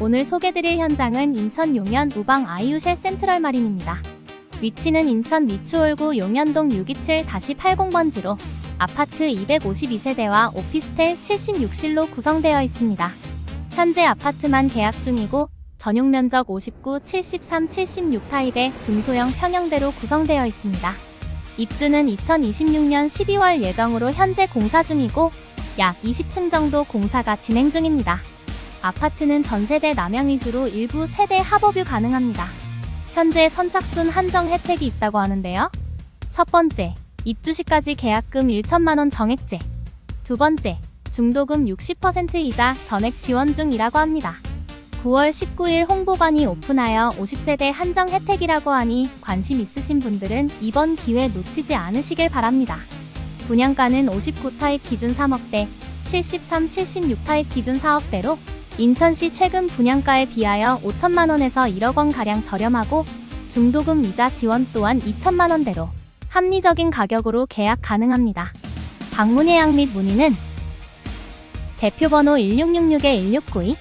오늘 소개드릴 현장은 인천 용현 우방 아이유쉘 센트럴 마린입니다. 위치는 인천 미추홀구 용현동 627-80번지로 아파트 252세대와 오피스텔 76실로 구성되어 있습니다. 현재 아파트만 계약 중이고 전용 면적 59, 73, 76 타입의 중소형 평형대로 구성되어 있습니다. 입주는 2026년 12월 예정으로 현재 공사 중이고 약 20층 정도 공사가 진행 중입니다. 아파트는 전세대 남양 위주로 일부 세대 합업유 가능합니다. 현재 선착순 한정 혜택이 있다고 하는데요. 첫 번째, 입주 시까지 계약금 1천만 원 정액제. 두 번째, 중도금 60% 이자 전액 지원 중이라고 합니다. 9월 19일 홍보관이 오픈하여 50세대 한정 혜택이라고 하니 관심 있으신 분들은 이번 기회 놓치지 않으시길 바랍니다. 분양가는 59 타입 기준 3억대, 73, 76 타입 기준 4억대로 인천시 최근 분양가에 비하여 5천만 원에서 1억 원 가량 저렴하고 중도금 이자 지원 또한 2천만 원대로 합리적인 가격으로 계약 가능합니다. 방문 예약 및 문의는 대표번호 1666-1692